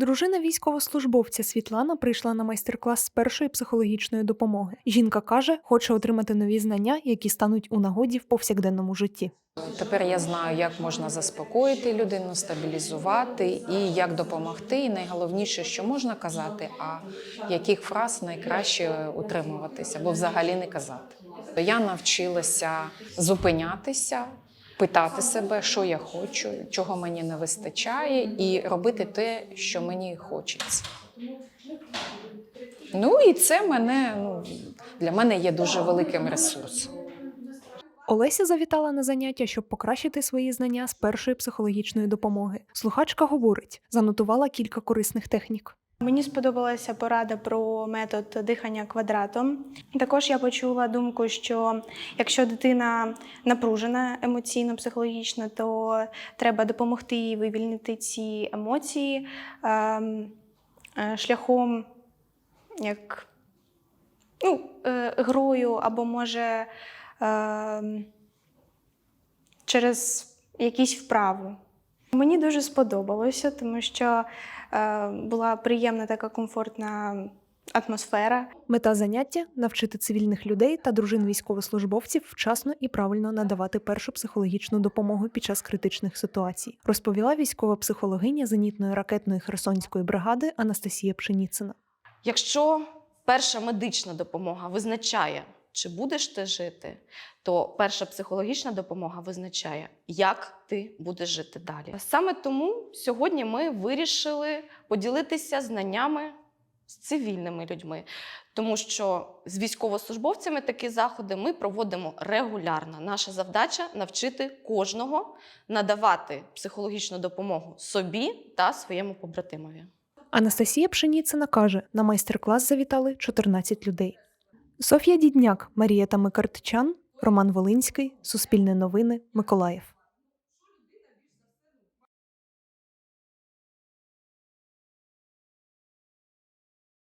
Дружина військовослужбовця Світлана прийшла на майстер-клас з першої психологічної допомоги. Жінка каже, хоче отримати нові знання, які стануть у нагоді в повсякденному житті. Тепер я знаю, як можна заспокоїти людину, стабілізувати і як допомогти. І найголовніше, що можна казати, а яких фраз найкраще утримуватися або взагалі не казати. Я навчилася зупинятися, питати себе, що я хочу, чого мені не вистачає, і робити те, що мені хочеться. Ну і це мене ну, для мене є дуже великим ресурсом. Олеся завітала на заняття, щоб покращити свої знання з першої психологічної допомоги. Слухачка говорить, занотувала кілька корисних технік. Мені сподобалася порада про метод дихання квадратом. Також я почула думку, що якщо дитина напружена емоційно, психологічно, то треба допомогти їй вивільнити ці емоції ем, е, шляхом як ну, е, грою або може ем, через якісь вправи. Мені дуже сподобалося, тому що е, була приємна така комфортна атмосфера. Мета заняття навчити цивільних людей та дружин військовослужбовців вчасно і правильно надавати першу психологічну допомогу під час критичних ситуацій, розповіла військова психологиня зенітної ракетної Херсонської бригади Анастасія Пшеніцина. Якщо перша медична допомога визначає, чи будеш ти жити, то перша психологічна допомога визначає, як ти будеш жити далі. Саме тому сьогодні ми вирішили поділитися знаннями з цивільними людьми, тому що з військовослужбовцями такі заходи ми проводимо регулярно. Наша завдача навчити кожного надавати психологічну допомогу собі та своєму побратимові. Анастасія Пшеніцина каже, на майстер-клас завітали 14 людей. Софія Дідняк, Марія та Микартичан, Роман Волинський, Суспільне новини, Миколаїв.